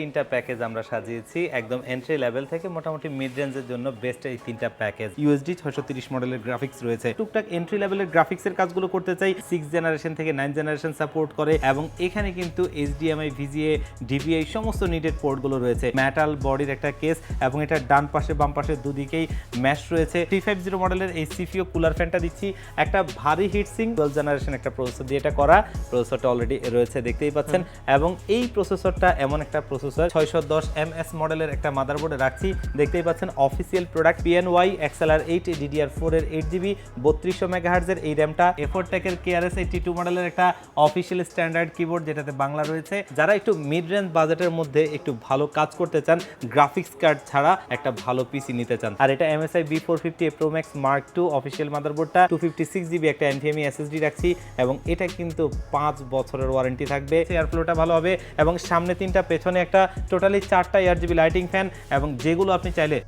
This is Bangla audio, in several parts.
তিনটা প্যাকেজ আমরা সাজিয়েছি। একদম এন্ট্রি লেভেল থেকে মোটামুটি মিড রেঞ্জের জন্য বেস্ট এই তিনটা প্যাকেজ। ইউএসডি ছয়শো তিরিশ মডেলের গ্রাফিক্স রয়েছে। টুকটাক এন্ট্রি লেভেলের গ্রাফিক্সের কাজগুলো করতে চাই। সিক্স জেনারেশন থেকে নাইন জেনারেশন সাপোর্ট করে এবং এখানে কিন্তু এইচডিএমআই ভিজিএ ডিভিআই সমস্ত নিডেড পোর্টগুলো রয়েছে। ম্যাটাল বডির একটা কেস এবং এটা ডান পাশে বাম পাশে দুদিকেই ম্যাশ রয়েছে। থ্রি ফাইভ জিরো মডেলের এই সিপিও কুলার ফ্যানটা দিচ্ছি। একটা ভারী হিট সিং টুয়েলভ জেনারেশন একটা প্রসেসর দিয়ে এটা করা। প্রসেসরটা অলরেডি রয়েছে দেখতেই পাচ্ছেন। এবং এই প্রসেসরটা এমন একটা প্রসেসর ছয়শো দশ এম এস মডেলের একটা মাদারবোর্ডে রাখছি। দেখতেই পাচ্ছেন official product PNY XLR eight DDR four এর এইট জিবি বত্রিশশো মেগাহার্জের এই র্যামটা এফোর টেকের কেআরএস এইটি টু মডেলের একটা অফিসিয়াল স্ট্যান্ডার্ড কিবোর্ড যেটাতে বাংলা রয়েছে। যারা একটু মিড রেঞ্জ বাজেটের মধ্যে একটু ভালো কাজ করতে চান গ্রাফিক্স কার্ড ছাড়া একটা ভালো পিসি নিতে চান। আর এটা MSI B four fifty pro max mark two official মাদারবোর্ডটা two. Fifty six GB একটা এনভিএমই এসএসডি রাখছি এবং এটা কিন্তু পাঁচ বছরের ওয়ারেন্টি থাকবে। এয়ার ফ্লোটা ভালো হবে এবং সামনে তিনটা পেছনে একটা টোটালি চারটা এয়ার জিবি লাইটিং ফ্যান এবং যেগুলো আপনি চাইলে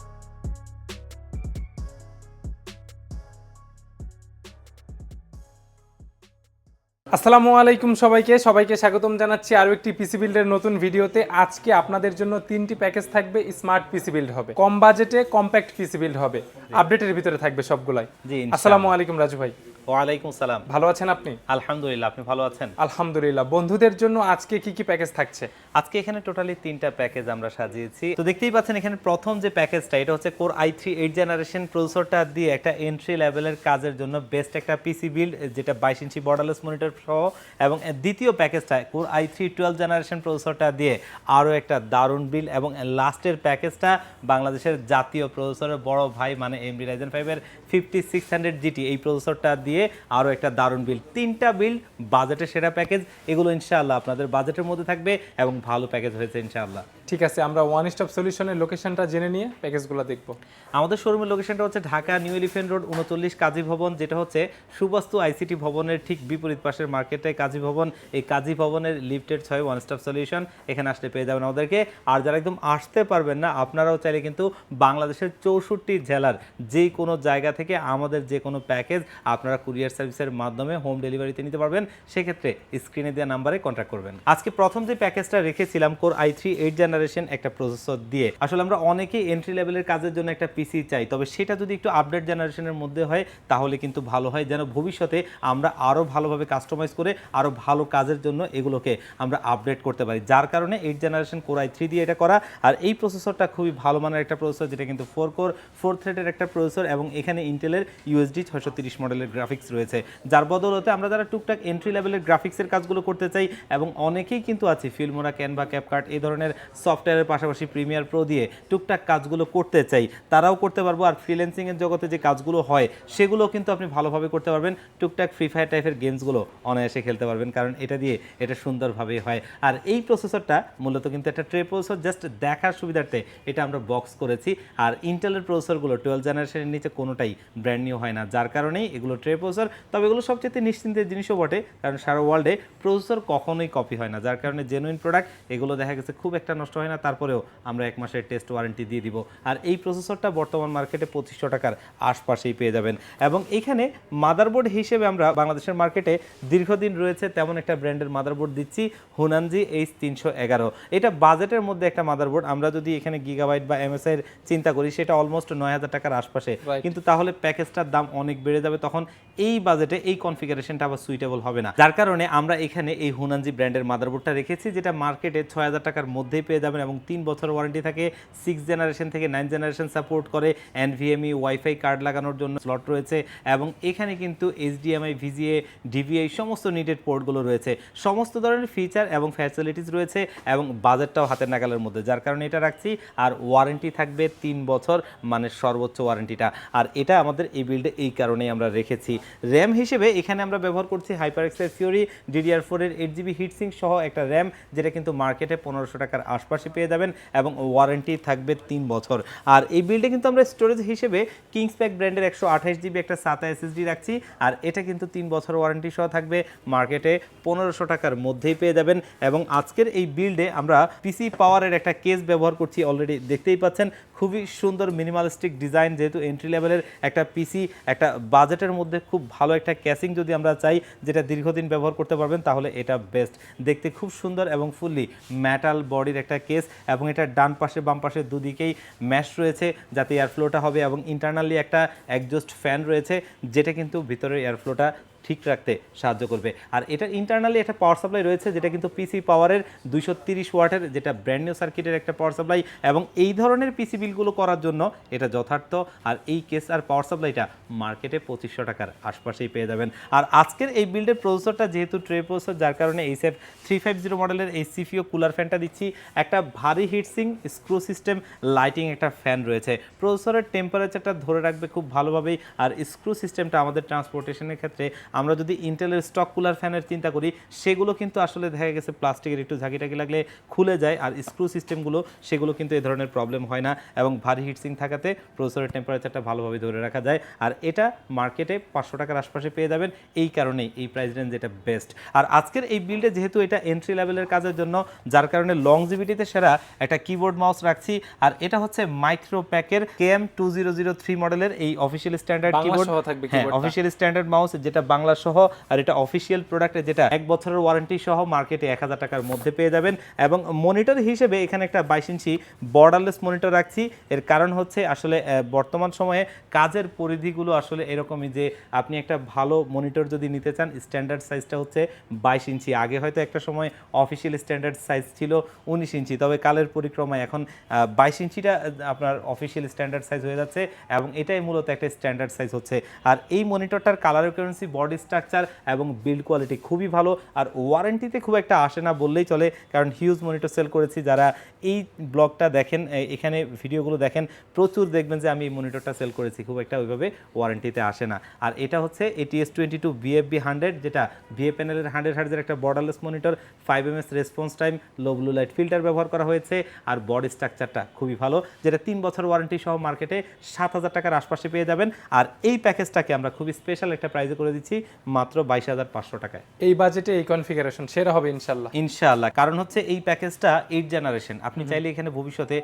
আসসালামু আলাইকুম সবাইকে সবাইকে স্বাগতম জানাচ্ছি আরও একটি পিসি বিল্ডের নতুন ভিডিওতে। আজকে আপনাদের জন্য তিনটি প্যাকেজ থাকবে স্মার্ট পিসি বিল্ড হবে। কম বাজেটে কম্প্যাক্ট পিসি বিল্ড হবে। আপডেটের ভিতরে থাকবে সবগুলাই। জি আসসালামু আলাইকুম রাজু ভাই। ওয়ালাইকুম সালাম। ভালো আছেন আপনি? আলহামদুলিল্লাহ আপনি ভালো আছেন? আলহামদুলিল্লাহ। বন্ধুদের জন্য আজকে কি কি প্যাকেজ থাকছে? আজকে এখানে টোটালি তিনটা প্যাকেজ আমরা সাজিয়েছি। তো দেখতেই পাচ্ছেন এখানে প্রথম যে প্যাকেজটা এটা হচ্ছে core i three eight generation প্রসেসরটা দিয়ে একটা এন্ট্রি লেভেলের কাজের জন্য বেস্ট একটা পিসি বিল্ড যেটা বাইশ ইঞ্চি বর্ডারলেস মনিটর সহ এবং দ্বিতীয় প্যাকেজটা core i three twelve generation প্রসেসরটা দিয়ে আরও একটা দারুণ বিল এবং লাস্টের প্যাকেজটা বাংলাদেশের জাতীয় প্রসেসরের বড় ভাই মানে এমডি রাইজেন ফাইভের ফিফটি সিক্স হান্ড্রেড জিটি এই প্রসেসরটা দিয়ে আরও একটা দারুণ বিল। তিনটা বিল, বাজেটের সেরা প্যাকেজ। এগুলো ইনশাআল্লাহ আপনাদের বাজেটের মধ্যে থাকবে এবং ভালো প্যাকেজ হয়েছে ইনশাআল্লাহ। ঠিক আছে, আমরা ওয়ান স্টপ সলিউশনের লোকেশনটা জেনে নিয়ে প্যাকেজগুলো দেখব। আমাদের শোরুমের লোকেশনটা হচ্ছে ঢাকা নিউ এলিফেন্ট রোড উনচল্লিশ কাজী ভবন, যেটা হচ্ছে সুবাস্তু আইসিটি ভবনের ঠিক বিপরীত পাশের মার্কেটে কাজী ভবন। এই কাজী ভবনের লিফটেড ছয় ওয়ান স্টপ সলিউশন এখানে আসলে পেয়ে যাবেন আমাদেরকে। আর যারা একদম আসতে পারবেন না, আপনারাও চাইলে কিন্তু বাংলাদেশের চৌষট্টি জেলার যে কোনো জায়গা থেকে আমাদের যে কোনো প্যাকেজ আপনারা কুরিয়ার সার্ভিসের মাধ্যমে হোম ডেলিভারিতে নিতে পারবেন। সেক্ষেত্রে স্ক্রিনে দেওয়া নাম্বারে কন্ট্যাক্ট করবেন। আজকে প্রথম যে প্যাকেজটা রেখেছিলাম core i three eight generation একটা প্রসেসর দিয়ে। আসলে আমরা অনেকেই এন্ট্রি লেভেলের কাজের জন্য একটা পিসি চাই, তবে সেটা যদি একটু আপডেট জেনারেশনের মধ্যে হয়, তাহলে কিন্তু ভালো হয়, যেন ভবিষ্যতে আমরা আরও ভালোভাবে কাস্টমাইজ করে আরও ভালো কাজের জন্য এগুলোকে আমরা আপডেট করতে পারি। যার কারণে এইট জেনারেশন কোরআই থ্রি দিয়ে এটা করা, আর এই প্রসেসরটা খুবই ভালো মানের একটা প্রসেসর যেটা কিন্তু ফোর কোর ফোর থ্রেডের একটা প্রসেসর এবং এখানে ইন্টেলের ইউএসডি ছয়শো তিরিশ মডেলের গ্রাফিক্স রয়েছে। যার বদলতে আমরা যারা টুকটাক এন্ট্রি লেভেলের গ্রাফিক্সের কাজগুলো করতে চাই, এবং অনেকেই কিন্তু আছে ফিল্মোরা ক্যানভা ক্যাপকার্ট এই ধরনের সফটওয়্যারের পাশাপাশি প্রিমিয়ার প্রো দিয়ে টুকটাক কাজগুলো করতে চাই। তারাও করতে পারব। আর ফ্রিল্যান্সিংয়ের জগতে যে কাজগুলো হয় সেগুলো কিন্তু আপনি ভালোভাবে করতে পারবেন। টুকটাক ফ্রি ফায়ার টাইপের গেমসগুলো অনায়াসে খেলতে পারবেন। কারণ এটা দিয়ে এটা সুন্দরভাবেই হয়। আর এই প্রসেসরটা মূলত কিন্তু একটা ট্রে প্রসেসর জাস্ট দেখার সুবিধার্থে এটা আমরা বক্স করেছি। আর ইন্টেলের প্রসেসরগুলো টুয়েলভ জেনারেশনের নিচে কোনোটাই ব্র্যান্ড নিউ হয় না। যার কারণেই এগুলো ট্রে প্রসেসর তবে এগুলো সবচেয়ে নিশ্চিন্তের জিনিসও বটে। কারণ সারা ওয়ার্ল্ডে প্রসেসর কখনোই কপি হয় না। যার কারণে জেনুইন প্রোডাক্ট এগুলো দেখা গেছে খুব একটা নষ্ট হয় না তারপরেও আমরা এক মাসের টেস্ট ওয়ারেন্টি দিয়ে দিব। আর এই প্রসেসরটা বর্তমান মার্কেটে পঁচিশশো টাকার আশপাশেই পেয়ে যাবেন। এবং এখানে মাদারবোর্ড হিসেবে আমরা বাংলাদেশের মার্কেটে দীর্ঘদিন রয়েছে তেমন একটা ব্র্যান্ডের মাদারবোর্ড দিচ্ছি হুনানজি এইচ তিনশো এগারো। এটা বাজেটের মধ্যে একটা মাদারবোর্ড আমরা যদি এখানে গিগাবাইট বা এমএসআই এর চিন্তা করি সেটা অলমোস্ট নয় হাজার টাকার আশপাশে। কিন্তু তাহলে প্যাকেজটার দাম অনেক বেড়ে যাবে। তখন এই বাজেটে এই কনফিগারেশনটা আবার সুইটেবল হবে না। যার কারণে আমরা এখানে এই হুনানজি ব্র্যান্ডের মাদারবোর্ডটা রেখেছি যেটা মার্কেটে ছয় হাজার টাকার মধ্যেই পেয়ে যাবেন এবং তিন বছর ওয়ারেন্টি থাকে সিক্স জেনারেশন থেকে নাইন জেনারেশন সাপোর্ট করে এনভিএমই ওয়াইফাই কার্ড লাগানোর জন্য স্লট রয়েছে এবং এখানে কিন্তু এইচডিএমআই ভিজিএ ডিভিআই সমস্ত নিডেড পোর্টগুলো রয়েছে। সমস্ত ধরনের ফিচার এবং ফ্যাসিলিটিস রয়েছে এবং বাজেটটাও হাতের নাগালের মধ্যে। যার কারণে এটা রাখছি। আর ওয়ারেন্টি থাকবে তিন বছর মানে সর্বোচ্চ ওয়ারেন্টিটা আর এটা আমাদের এই বিল্ডে এই কারণেই আমরা রেখেছি। র্যাম হিসেবে এখানে আমরা ব্যবহার করছি হাইপার এক্সের ফিওরি ডিডিআর ফোরের এইট জিবি হিটসিং সহ একটা র্যাম যেটা কিন্তু মার্কেটে পনেরোশো টাকার আশপাশে পেয়ে যাবেন এবং ওয়ারেন্টি থাকবে তিন বছর। আর এই বিল্ডে কিন্তু আমরা স্টোরেজ হিসেবে কিংস প্যাক ব্র্যান্ডের একশো আঠাশ জিবি একটা সাতা এসএসডি রাখছি। আর এটা কিন্তু তিন বছর ওয়ারেন্টি সহ থাকবে। মার্কেটে পনেরোশো টাকার মধ্যেই পেয়ে যাবেন। এবং আজকের এই বিল্ডে আমরা পিসি পাওয়ারের একটা কেস ব্যবহার করছি অলরেডি দেখতেই পাচ্ছেন। খুবই সুন্দর মিনিমালিস্টিক ডিজাইন যেহেতু এন্ট্রি লেভেলের একটা পিসি একটা বাজেটের মধ্যে খুব ভালো একটা ক্যাসিং যদি আমরা চাই, যেটা দীর্ঘদিন ব্যবহার করতে পারবেন, তাহলে এটা বেস্ট দেখতে খুব সুন্দর এবং ফুললি ম্যাটাল বডির একটা কেস এবং এটার ডান পাশে, বাম পাশে দুদিকেই ম্যাশ রয়েছে যাতে এয়ারফ্লোটা হবে এবং ইন্টারনালি একটা একজোস্ট ফ্যান রয়েছে, যেটা কিন্তু ভিতরে এয়ারফ্লোটা ঠিক রাখতে সাহায্য করবে। আর এটার ইন্টারনালি একটা পাওয়ার সাপ্লাই রয়েছে, যেটা কিন্তু পিসি পাওয়ারের দুইশো তিরিশ ওয়াটের যেটা ব্র্যান্ড নিউ সার্কিটের একটা পাওয়ার সাপ্লাই এবং এই ধরনের পিসি বিলগুলো করার জন্য এটা যথার্থ। আর এই কেস আর পাওয়ার সাপ্লাইটা মার্কেটে পঁচিশশো টাকার আশপাশেই পেয়ে যাবেন। আর আজকের এই বিল্ডের প্রসেসরটা যেহেতু ট্রে প্রসেসর যার কারণে এই সেফ থ্রি ফাইভ জিরো মডেলের এই সিপিও কুলার ফ্যানটা দিচ্ছি। একটা ভারী হিটসিং স্ক্রু সিস্টেম লাইটিং একটা ফ্যান রয়েছে। প্রসেসরের টেম্পারেচারটা ধরে রাখবে খুব ভালোভাবেই। আর স্ক্রু সিস্টেমটা আমাদের ট্রান্সপোর্টেশনের ক্ষেত্রে আমরা যদি ইন্টেলের স্টক কুলার ফ্যানের চিন্তা করি সেগুলো কিন্তু আসলে দেখা গেছে প্লাস্টিকের একটু ঝাঁকিটাকি লাগলে খুলে যায় আর স্ক্রু সিস্টেমগুলো সেগুলো কিন্তু এই ধরনের প্রবলেম হয় না এবং ভারী হিটসিং থাকাতে প্রসেসরের টেম্পারেচারটা ভালোভাবে ধরে রাখা যায়। আর এটা মার্কেটে পাঁচশো টাকার আশপাশে পেয়ে যাবেন। এই কারণেই এই প্রাইস রেঞ্জ এটা বেস্ট আর আজকের এই বিল্ডে যেহেতু এটা এন্ট্রি লেভেলের কাজের জন্য যার কারণে লংজিভিটিতে সেরা একটা কিবোর্ড মাউস রাখছি। আর এটা হচ্ছে micro প্যাকের K M two zero zero three মডেলের এই অফিসিয়াল স্ট্যান্ডার্ড কিবোর্ড থাকবে হ্যাঁ অফিসিয়াল স্ট্যান্ডার্ড মাউস যেটা বাংলা সহ, আর এটা অফিসিয়াল প্রোডাক্টে যেটা এক বছরের ওয়ারেন্টি সহ মার্কেটে এক হাজার টাকার মধ্যে পেয়ে যাবেন। এবং মনিটর হিসেবে এখানে একটা বাইশ ইঞ্চি বর্ডারলেস মনিটর রাখছি। এর কারণ হচ্ছে আসলে বর্তমান সময়ে কাজের পরিধিগুলো আসলে এরকমই যে আপনি একটা ভালো মনিটর যদি নিতে চান স্ট্যান্ডার্ড সাইজটা হচ্ছে বাইশ ইঞ্চি। আগে হয়তো একটা সময় অফিসিয়াল স্ট্যান্ডার্ড সাইজ ছিল উনিশ ইঞ্চি, তবে কালের পরিক্রমায় এখন বাইশ ইঞ্চিটা আপনার অফিসিয়াল স্ট্যান্ডার্ড সাইজ হয়ে যাচ্ছে এবং এটাই মূলত একটা স্ট্যান্ডার্ড সাইজ হচ্ছে। আর এই মনিটরটার কালার কারেন্সি বডি স্ট্রাকচার এবং বিল্ড কোয়ালিটি খুবই ভালো। আর ওয়ারেন্টিতে খুব একটা আসে না বললেই চলে, কারণ হিউজ মনিটর সেল করেছি। যারা এই ব্লগটা দেখেন এখানে ভিডিওগুলো দেখেন, প্রচুর দেখবেন যে আমি এই মনিটরটা সেল করেছি। খুব একটা ওইভাবে ওয়ারেন্টিতে আসে না। আর এটা হচ্ছে ATS twenty two BFB hundred যেটা ভিএ প্যানেলের হান্ড্রেড হার্জের একটা borderless monitor five M S response time low blue light filter ব্যবহার করা হয়েছে। আর বডি স্ট্রাকচারটা খুবই ভালো, যেটা তিন বছর ওয়ারেন্টি সহ মার্কেটে সাত হাজার টাকার আশপাশে পেয়ে যাবেন। আর এই প্যাকেজটাকে আমরা খুবই স্পেশাল একটা প্রাইজে করে দিচ্ছি। মাত্র বাইশ হাজার পাঁচশো টাকায়। এই বাজেটে এই কনফিগারেশন সেরা হবে ইনশাল্লাহ ইনশাআল্লাহ। কারণ হচ্ছে এই প্যাকেজটা এইট জেনারেশন আপনি চাইলে এখানে ভবিষ্যতে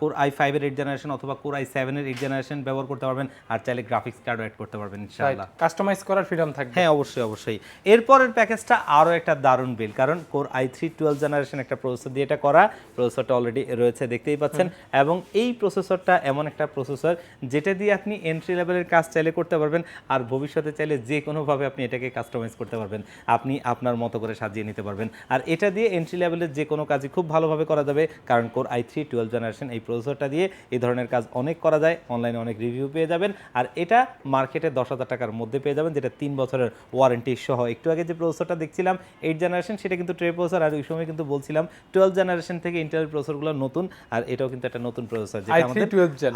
কোর আই ফাইভের এইট জেনারেশন অথবা কোর আই সেভেনের এইট জেনারেশন ব্যবহার করতে পারবেন আর চাইলে গ্রাফিক্স কার্ড অ্যাড করতে পারবেন ইনশাআল্লাহ। কাস্টমাইজ করার ফ্রিডম থাকবে। হ্যাঁ অবশ্যই অবশ্যই। এরপরের প্যাকেজটা আরও একটা দারুণ বিল কারণ core i three twelve generation একটা প্রসেসর দিয়ে এটা করা প্রসেসরটা অলরেডি রয়েছে দেখতেই পাচ্ছেন। এবং এই প্রসেসরটা এমন একটা প্রসেসর যেটা দিয়ে আপনি এন্ট্রি লেভেলের কাজ চাইলে করতে পারবেন আর ভবিষ্যতে চাইলে যে কোনোভাবে আপনি এটাকে কাস্টমাইজ করতে পারবেন আপনি আপনার মতো করে সাজিয়ে নিতে পারবেন। আর এটা দিয়ে এন্ট্রি লেভেলের যে কোনো কাজই খুব ভালোভাবে করা যাবে কারণ core i three twelve generation এই প্রসেসরটা দিয়ে এই ধরনের কাজ অনেক করা যায় অনলাইনে অনেক রিভিউ পেয়ে যাবেন। আর এটা মার্কেটে দশ হাজার টাকার মধ্যে পেয়ে যাবেন যেটা তিন বছরের ওয়ারেন্টি সহ। একটু আগে যে প্রসেসরটা দেখছিলাম এইট জেনারেশন সেটা কিন্তু ট্রে প্রসেসর আর ওই সময় কিন্তু বলছিলাম টুয়েলভ জেনারেশন থেকে ইন্টেল প্রসেসরগুলো নতুন আর এটাও কিন্তু একটা নতুন প্রসেসর যেটা আমাদের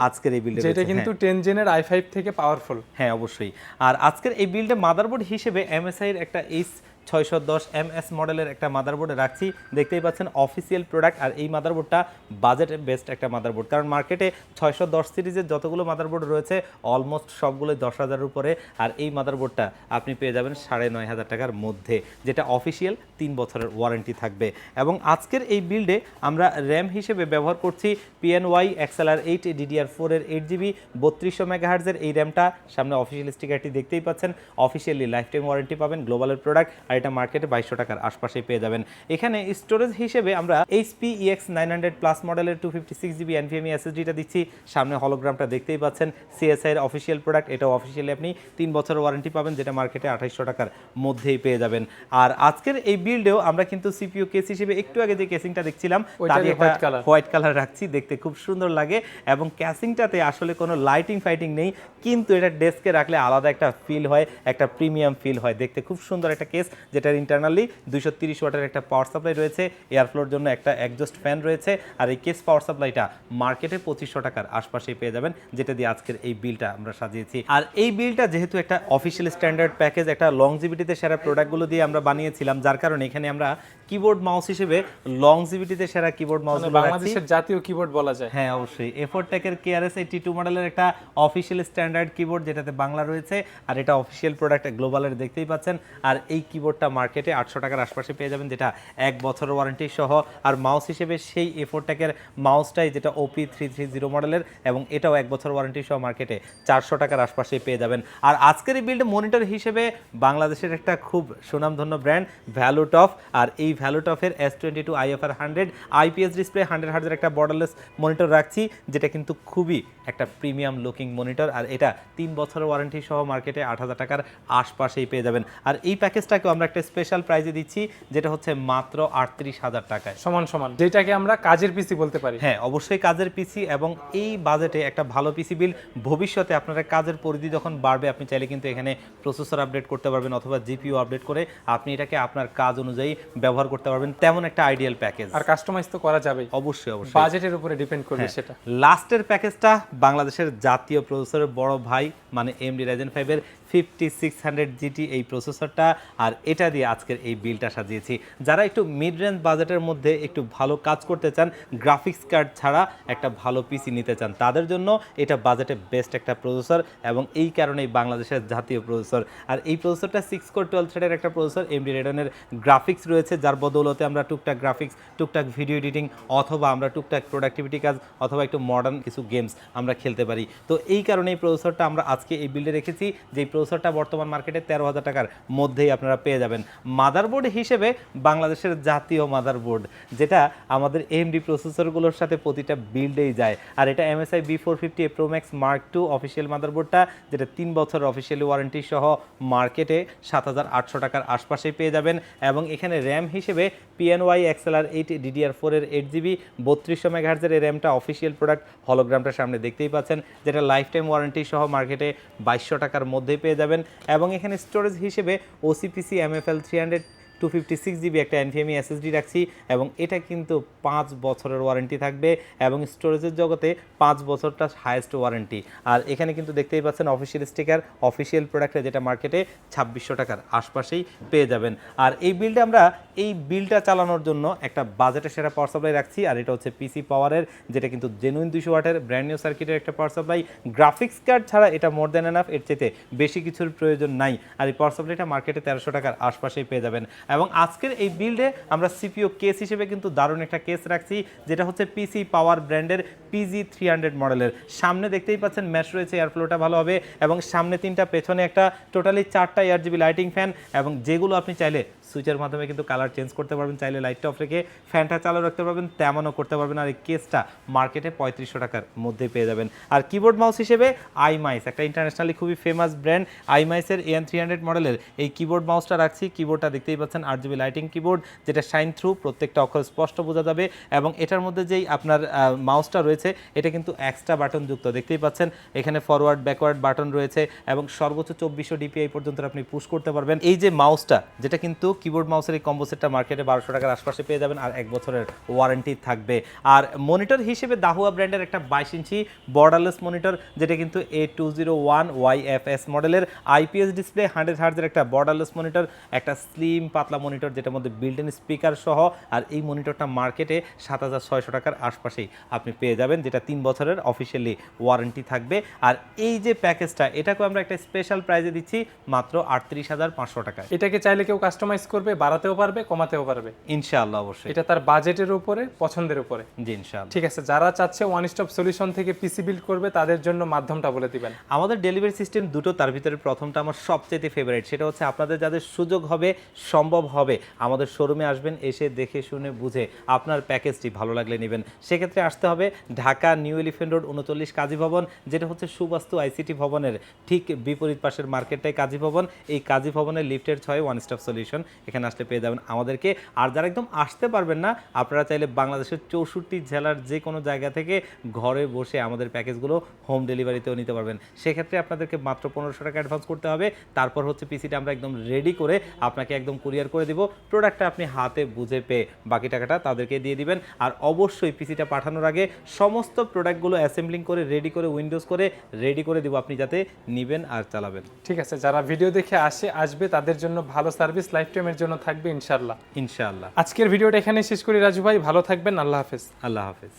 আজকের এই বিল্ডে যেটা কিন্তু টেন জেনের আই ফাইভ থেকে পাওয়ারফুল হ্যাঁ অবশ্যই। আর আজকের এই বিল্ডে মাদারবোর্ড হিসেবে এমএসআই এর একটা এইচ ছয়শো দশ এম মডেলের একটা মাদারবোর্ড রাখছি। দেখতেই পাচ্ছেন অফিসিয়াল প্রোডাক্ট আর এই মাদারবোর্ডটা বাজেট বেস্ট একটা মাদারবোর্ড কারণ মার্কেটে ছয়শো দশ সিরিজের যতগুলো মাদারবোর্ড রয়েছে অলমোস্ট সবগুলোই দশ হাজারের উপরে। আর এই মাদারবোর্ডটা আপনি পেয়ে যাবেন সাড়ে নয় হাজার টাকার মধ্যে, যেটা অফিসিয়াল তিন বছরের ওয়ারেন্টি থাকবে। এবং আজকের এই বিল্ডে আমরা র্যাম হিসেবে ব্যবহার করছি পিএনওয়াই এক্সএলআর এইট ডিডিআর ফোরের এইট জিবি বত্রিশশো মেগাহার্জের এই র্যামটা সামনে অফিসিয়াল স্টিকারটি দেখতেই পাচ্ছেন। অফিসিয়ালি লাইফ টাইম ওয়ারেন্টি পাবেন গ্লোবালের প্রোডাক্ট আর এটা মার্কেটে বাইশশো টাকার আশপাশেই পেয়ে যাবেন। এখানে স্টোরেজ হিসেবে আমরা HP EX nine hundred plus মডেলের two fifty six GB NVMe এসএসডিটা দিচ্ছি। সামনে হলোগ্রামটা দেখতেই পাচ্ছেন। সিএসআই এর অফিসিয়াল প্রোডাক্ট এটা অফিসিয়ালি আপনি তিন বছরের ওয়ারেন্টি পাবেন যেটা মার্কেটে আঠাইশশো টাকার মধ্যেই পেয়ে যাবেন। আর আজকের এই বিল্ডেও আমরা কিন্তু সিপিইউ কেস হিসেবে একটু আগে যে কেসিংটা দেখছিলাম তারই একটা হোয়াইট কালার রাখছি দেখতে খুব সুন্দর লাগে। এবং ক্যাসিংটাতে আসলে কোনো লাইটিং ফাইটিং নেই কিন্তু এটা ডেস্কে রাখলে আলাদা একটা ফিল হয় একটা প্রিমিয়াম ফিল হয়। দেখতে খুব সুন্দর একটা কেস যেটার ইন্টারনালি দুইশো তিরিশ ওয়াটের একটা পাওয়ার সাপ্লাই রয়েছে এয়ারফ্লোর জন্য একটা একজস্ট ফ্যান রয়েছে, আর এই কেস পাওয়ার সাপ্লাইটা মার্কেটে পঁচিশশো টাকার আশপাশেই পেয়ে যাবেন, যেটা দিয়ে আজকের এই বিলটা আমরা সাজিয়েছি। আর এই বিলটা যেহেতু একটা অফিসিয়াল স্ট্যান্ডার্ড প্যাকেজ একটা লং জিবিটিতে সেরা প্রোডাক্টগুলো দিয়ে আমরা বানিয়েছিলাম, যার কারণে এখানে আমরা কিবোর্ড মাউস হিসেবে লংজিভিটিতে সেরা কিবোর্ড মাউস মানে বাংলাদেশের জাতীয় কিবোর্ড বলা যায়। হ্যাঁ অবশ্যই। এফোর টেকের কেআরএস এইটি টু মডেলের একটা অফিসিয়াল স্ট্যান্ডার্ড কিবোর্ড যেটাতে বাংলা রয়েছে আর এটা অফিসিয়াল প্রোডাক্ট গ্লোবালের দেখতেই পাচ্ছেন। আর এই কিবোর্ড কিবোর্ডটা মার্কেটে আটশো টাকার আশপাশে পেয়ে যাবেন যেটা এক বছরের ওয়ারেন্টি সহ। আর মাউস হিসেবে সেই এফোর ট্যাকের মাউসটাই যেটা ওপি থ্রি থ্রি জিরো মডেলের এবং এটাও এক বছর ওয়ারেন্টি সহ মার্কেটে চারশো টাকার আশপাশে পেয়ে যাবেন। আর আজকের এই বিল্ড মনিটর হিসেবে বাংলাদেশের একটা খুব সুনামধন্য ব্র্যান্ড ভ্যালুটফ আর এই ভ্যালুটফের S twenty two IFR hundred IPS display hundred হার্জের একটা বর্ডারলেস মনিটর রাখছি যেটা কিন্তু খুবই একটা প্রিমিয়াম লুকিং মনিটর আর এটা তিন বছরের ওয়ারেন্টি সহ মার্কেটে আট হাজার টাকার আশপাশেই পেয়ে যাবেন। আর এই প্যাকেজটাকেও আমরা একটা স্পেশাল প্রাইজে দিচ্ছি যেটা হচ্ছে মাত্র আটত্রিশ হাজার টাকায়। সমান সমান যেটাকে আমরা কাজের পিসি বলতে পারি। হ্যাঁ অবশ্যই কাজের পিসি এবং এই বাজেটে একটা ভালো পিসি বিল ভবিষ্যতে আপনার কাজের পরিধি যখন বাড়বে আপনি চাইলে কিন্তু এখানে প্রসেসর আপডেট করতে পারবেন অথবা জিপিও আপডেট করে আপনি এটাকে আপনার কাজ অনুযায়ী ব্যবহার করতে পারবেন তেমন একটা আইডিয়াল প্যাকেজ আর কাস্টমাইজ তো করা যাবে অবশ্যই অবশ্যই। বাজেটের উপরে ডিপেন্ড করবে হ্যাঁ। সেটা। লাস্টের প্যাকেজটা বাংলাদেশের জাতীয় প্রসেসরের বড় ভাই মানে এমডি রাইজেন ফাইভের ফিফটি সিক্স হান্ড্রেড জিটি এই প্রসেসরটা আর এটা দিয়ে আজকের এই বিলটা সাজিয়েছি। যারা একটু মিড রেঞ্জ বাজেটের মধ্যে একটু ভালো কাজ করতে চান গ্রাফিক্স কার্ড ছাড়া একটা ভালো পিসি নিতে চান, তাদের জন্য এটা বাজেটে বেস্ট একটা প্রসেসর এবং এই কারণেই বাংলাদেশের জাতীয় প্রসেসর আর এই প্রসেসরটা সিক্স কোর টুয়েলভ থ্রেডের একটা প্রসেসর এমডি রেডনের গ্রাফিক্স রয়েছে, যার বদৌলতে আমরা টুকটাক গ্রাফিক্স টুকটাক ভিডিও এডিটিং অথবা আমরা টুকটাক প্রোডাক্টিভিটি কাজ অথবা একটু মডার্ন কিছু গেমস আমরা খেলতে পারি। তো এই কারণে এই প্রসেসরটা আমরা আজকে এই বিল্ডে রেখেছি যে প্রসেসরটা বর্তমান মার্কেটে তেরো হাজার টাকার মধ্যেই আপনারা পেয়ে যাবেন। মাদারবোর্ড হিসেবে বাংলাদেশের জাতীয় মাদারবোর্ড, যেটা আমাদের এমডি প্রসেসরগুলোর সাথে প্রতিটা বিল্ডেই যায়। আর এটা MSI B four fifty pro max mark two official মাদারবোর্ডটা, যেটা তিন বছর অফিসিয়ালি ওয়ারেন্টি সহ মার্কেটে সাত হাজার আটশো টাকার আশপাশেই পেয়ে যাবেন। এবং এখানে র্যাম হিসেবে পিএনওয়াই এক্সএলআর এইট ডিডিআর ফোরের এইট জিবি বত্রিশশো মেগাহার্জের এই র্যামটা অফিসিয়াল প্রোডাক্ট হলোগ্রামটা সামনে দেখতেই পাচ্ছেন, যেটা লাইফ টাইম ওয়ারেন্টি সহ মার্কেটে বাইশশো টাকার মধ্যেই পেয়ে যাবেন এবং এখানে স্টোরেজ হিসেবে OCPC L three hundred two fifty six GB একটা এনভিএমই এসএসডি রাখছি এবং এটা কিন্তু পাঁচ বছরের ওয়ারেন্টি থাকবে এবং স্টোরেজের জগতে পাঁচ বছরটা হায়েস্ট ওয়ারেন্টি আর এখানে কিন্তু দেখতেই পাচ্ছেন অফিসিয়াল স্টিকার অফিসিয়াল প্রোডাক্টে যেটা মার্কেটে ছাব্বিশশো টাকার আশপাশেই পেয়ে যাবেন। আর এই বিলটা আমরা এই বিলটা চালানোর জন্য একটা বাজেটের সেরা পাওয়ার সাপ্লাই রাখছি আর এটা হচ্ছে পিসি পাওয়ারের যেটা কিন্তু জেনুইন দুশো ওয়াটের ব্র্যান্ড নিউ সার্কিটের একটা পাওয়ার সাপ্লাই গ্রাফিক্স কার্ড ছাড়া এটা মোর দ্যান এনাফ এর চেয়ে বেশি কিছুর প্রয়োজন নাই। আর এই পাওয়ার সাপ্লাইটা মার্কেটে তেরোশো টাকার আশপাশেই পেয়ে যাবেন। এবং আজকের এই বিল্ডে আমরা সিপিও কেস হিসেবে কিন্তু দারুণ একটা কেস রাখছি, যেটা হচ্ছে পিসি পাওয়ার ব্র্যান্ডের পিজি থ্রি হান্ড্রেড মডেলের সামনে দেখতেই পাচ্ছেন ম্যাশ রয়েছে এয়ারফ্লোটা ভালো হবে এবং সামনে তিনটা, পেছনে একটা টোটালি চারটা এয়ার জিবি লাইটিং ফ্যান এবং যেগুলো আপনি চাইলে সুইচের মাধ্যমে কিন্তু কালার চেঞ্জ করতে পারবেন, চাইলে লাইটটা অফ রেখে ফ্যানটা চালু রাখতে পারবেন, তেমনও করতে পারবেন। আর এই কেসটা মার্কেটে পঁয়ত্রিশশো টাকার মধ্যে পেয়ে যাবেন। আর কিবোর্ড মাউস হিসেবে আইমাইস একটা ইন্টারন্যাশনালি খুবই ফেমাস ব্র্যান্ড আইমাইসের এন থ্রি হান্ড্রেড মডেলের এই কিবোর্ড মাউসটা রাখছি। কিবোর্ডটা দেখতেই পাচ্ছেন, আট জিবি লাইটিং কিবোর্ড যেটা শাইন থ্রু প্রত্যেকটা অক্ষর স্পষ্ট বোঝা যাবে এবং এটার মধ্যে যেই আপনার মাউসটা রয়েছে, এটা কিন্তু এক্সট্রা বাটন যুক্ত। দেখতেই পাচ্ছেন, এখানে ফরওয়ার্ড ব্যাকওয়ার্ড বাটন রয়েছে এবং সর্বোচ্চ চব্বিশশো ডিপিআই পর্যন্ত আপনি পুশ করতে পারবেন। এই যে মাউসটা যেটা কিন্তু কিবোর্ড মাউসের এই কম্বো সেটটা মার্কেটে বারোশো টাকার আশপাশে পেয়ে যাবেন আর এক বছরের ওয়ারেন্টি থাকবে। আর মনিটর হিসেবে দাহুয়া ব্র্যান্ডের একটা বাইশ ইঞ্চি বর্ডারলেস মনিটর যেটা কিন্তু A two zero one Y F S মডেলের আইপিএস ডিসপ্লে হান্ড্রেড হার্জের একটা বর্ডারলেস মনিটর একটা স্লিম পাতলা মনিটর যেটার মধ্যে বিল্ট ইন স্পিকার সহ, আর এই মনিটরটা মার্কেটে সাত হাজার ছয়শো টাকার আশপাশেই আপনি পেয়ে যাবেন, যেটা তিন বছরের অফিসিয়ালি ওয়ারেন্টি থাকবে। আর এই যে প্যাকেজটা, এটাকেও আমরা একটা স্পেশাল প্রাইজে দিচ্ছি মাত্র আটত্রিশ হাজার পাঁচশো টাকা এটাকে চাইলে কেউ কাস্টমাইজ করবে বাড়াতেও পারবে কমাতেও পারবে। ইনশাআল্লাহ অবশ্যই। এটা তার বাজেটের উপরে পছন্দের উপরে। জি ইনশাআল্লাহ। ঠিক আছে যারা চাচ্ছে ওয়ান স্টপ সলিউশন থেকে পিসি বিল্ড করবে তাদের জন্য মাধ্যমটা বলে দিবেন। আমাদের ডেলিভারি সিস্টেম দুটো তার ভিতরে প্রথমটা আমার সবচেয়ে ফেভারিট সেটা হচ্ছে আপনাদের যাদের সুযোগ হবে সম্ভব হবে আমাদের শোরুমে আসবেন এসে দেখে শুনে বুঝে আপনার প্যাকেজটি ভালো লাগলে নেবেন। সেক্ষেত্রে আসতে হবে ঢাকা নিউ এলিফেন্ট রোড উনচল্লিশ কাজী ভবন যেটা হচ্ছে সুবাস্তু আইসিটি ভবনের ঠিক বিপরীত পাশের মার্কেটটাই কাজী ভবন। এই কাজী ভবনের লিফটের ছয় ওয়ান স্টপ সলিউশন এখানে আসলে পেয়ে যাবেন আমাদেরকে। আর যারা একদম আসতে পারবেন না, আপনারা চাইলে বাংলাদেশের চৌষট্টি জেলার যে কোনো জায়গা থেকে ঘরে বসে আমাদের প্যাকেজগুলো হোম ডেলিভারিতেও নিতে পারবেন। সেক্ষেত্রে আপনাদেরকে মাত্র পনেরোশো টাকা অ্যাডভান্স করতে হবে। তারপর হচ্ছে পিসিটা আমরা একদম রেডি করে আপনাকে একদম কুরিয়ার করে দিব। প্রোডাক্টটা আপনি হাতে বুঝে পেয়ে বাকি টাকাটা তাদেরকে দিয়ে দিবেন। আর অবশ্যই পিসিটা পাঠানোর আগে সমস্ত প্রোডাক্টগুলো অ্যাসেম্বলিং করে রেডি করে উইন্ডোজ করে রেডি করে দিব আপনি যাতে নিবেন আর চালাবেন। ঠিক আছে, যারা ভিডিও দেখে আসে, আসবে, তাদের জন্য ভালো সার্ভিস লাইফ টাইমের জন্য থাকবে ইনশাল্লাহ ইনশাআল্লাহ। আজকের ভিডিওটা এখানে শেষ করি। রাজু ভাই ভালো থাকবেন। আল্লাহ হাফেজ। আল্লাহ হাফেজ।